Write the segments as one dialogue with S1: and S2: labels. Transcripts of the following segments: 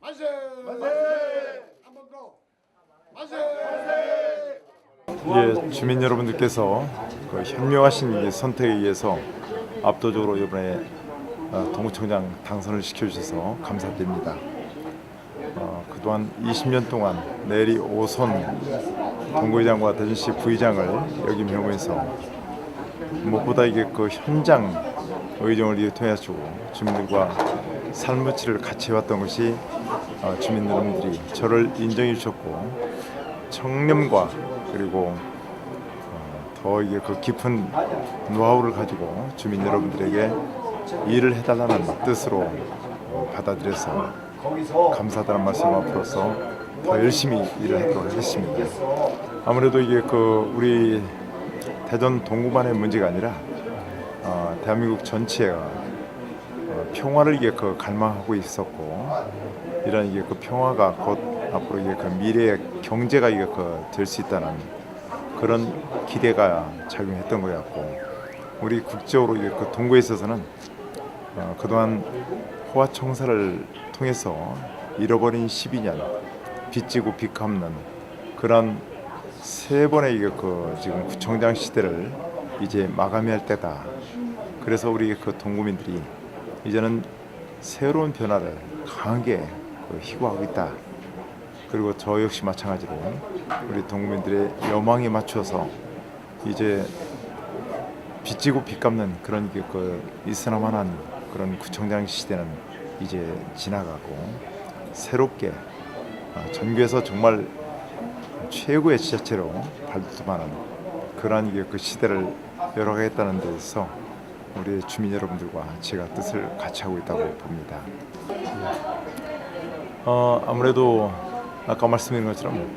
S1: 만세! 만세! 한 번 더. 만세!
S2: 예, 주민 여러분들께서 그 현명하신 이 선택에 의해서 압도적으로 이번에 어, 동구청장 당선을 시켜주셔서 감사드립니다. 어, 그동안 20년 동안 내리 5선 동구의장과 대전시 부의장을 역임해 오면서 무엇보다 이게 그 현장 의정을 이통해가지고 주민들과 질을 같이 해왔던 것이 어, 주민 여러분들이 저를 인정해 주셨고 청렴과 그리고 어, 더 이게 그 깊은 노하우를 가지고 주민 여러분들에게 일을 해달라는 뜻으로 어, 받아들여서 감사하다는 말씀 앞으로서 더 열심히 일을 하도록 하겠습니다. 아무래도 이게 그 우리 대전 동구만의 문제가 아니라 어, 대한민국 전체가 어, 평화를 이게 그 갈망하고 있었고 이런 이게 그 평화가 곧 앞으로 이게 그 미래의 경제가 이게 그 될 수 있다는 그런 기대가 작용했던 것 같고 우리 국적으로 이게 그 동구에 있어서는 어, 그동안 호화 청사를 통해서 잃어버린 12년 빚지고 빚 갚는 그런 세 번의 이게 그 지금 구청장 시대를 이제 마감해야 할 때다. 그래서 우리 그 동구민들이 이제는 새로운 변화를 강하게 그 희구하고 있다. 그리고 저 역시 마찬가지로 우리 동구민들의 여망에 맞춰서 이제 빚지고 빚 갚는 그런 게그 있으나마한 그런 구청장 시대는 이제 지나가고 새롭게 아, 전국에서 정말 최고의 지자체로 발돋움하는 그러한 그 시대를 열어가겠다는 데서 우리 주민 여러분들과 제가 뜻을 같이 하고 있다고 봅니다. 어, 아무래도 아까 말씀드린 것처럼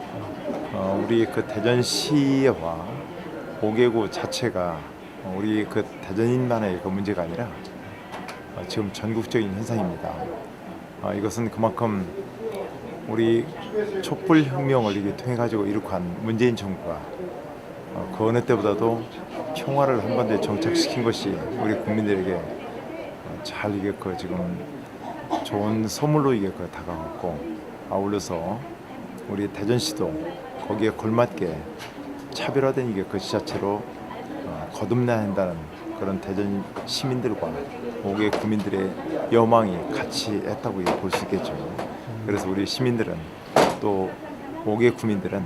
S2: 어, 우리 그 대전시와 5개구 자체가 우리 그 대전인만의 그 문제가 아니라 어, 지금 전국적인 현상입니다. 어, 이것은 그만큼 우리 촛불 혁명을 통해 가지고 이룩한 문재인 정부가 어, 그 어느 때보다도 평화를 한 번에 정착시킨 것이 우리 국민들에게 어, 잘그 지금 좋은 선물로 그 다가왔고 아울러서 우리 대전시도 거기에 걸맞게 차별화된 그 지자체로 어, 거듭나야 한다는 그런 대전 시민들과 5개 국민들의 여망이 같이 했다고 볼 수 있겠죠. 그래서 우리 시민들은 또 5개 국민들은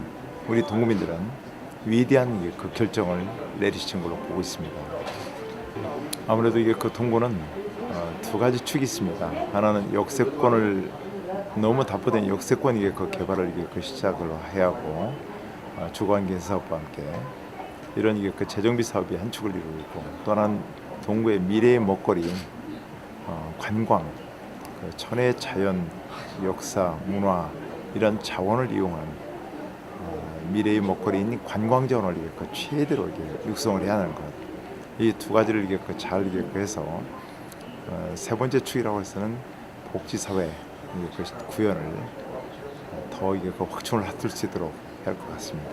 S2: 우리 동구민들은 위대한 그 결정을 내리신 걸로 보고 있습니다. 아무래도 이게 그 동구는 어, 두 가지 축이 있습니다. 하나는 역세권을 너무 답보된 역세권 이게 그 개발을 이게 그 시작을 해야 하고 어, 주거환경 사업과 함께 이런 이게 그 재정비 사업이 한 축을 이루고 있고 또 하나는 동구의 미래의 먹거리 어, 관광, 그 천혜 자연, 역사, 문화 이런 자원을 이용한 어, 미래의 먹거리인 관광 자원을 이게 그 최대로 이게 육성을 해야 하는 것. 이 두 가지를 이게 그잘 이게 그 해서 어, 세 번째 축이라고 해서는 복지 사회 그 구현을 더 이게 그 확충을 하실 수 있도록 할 것 같습니다.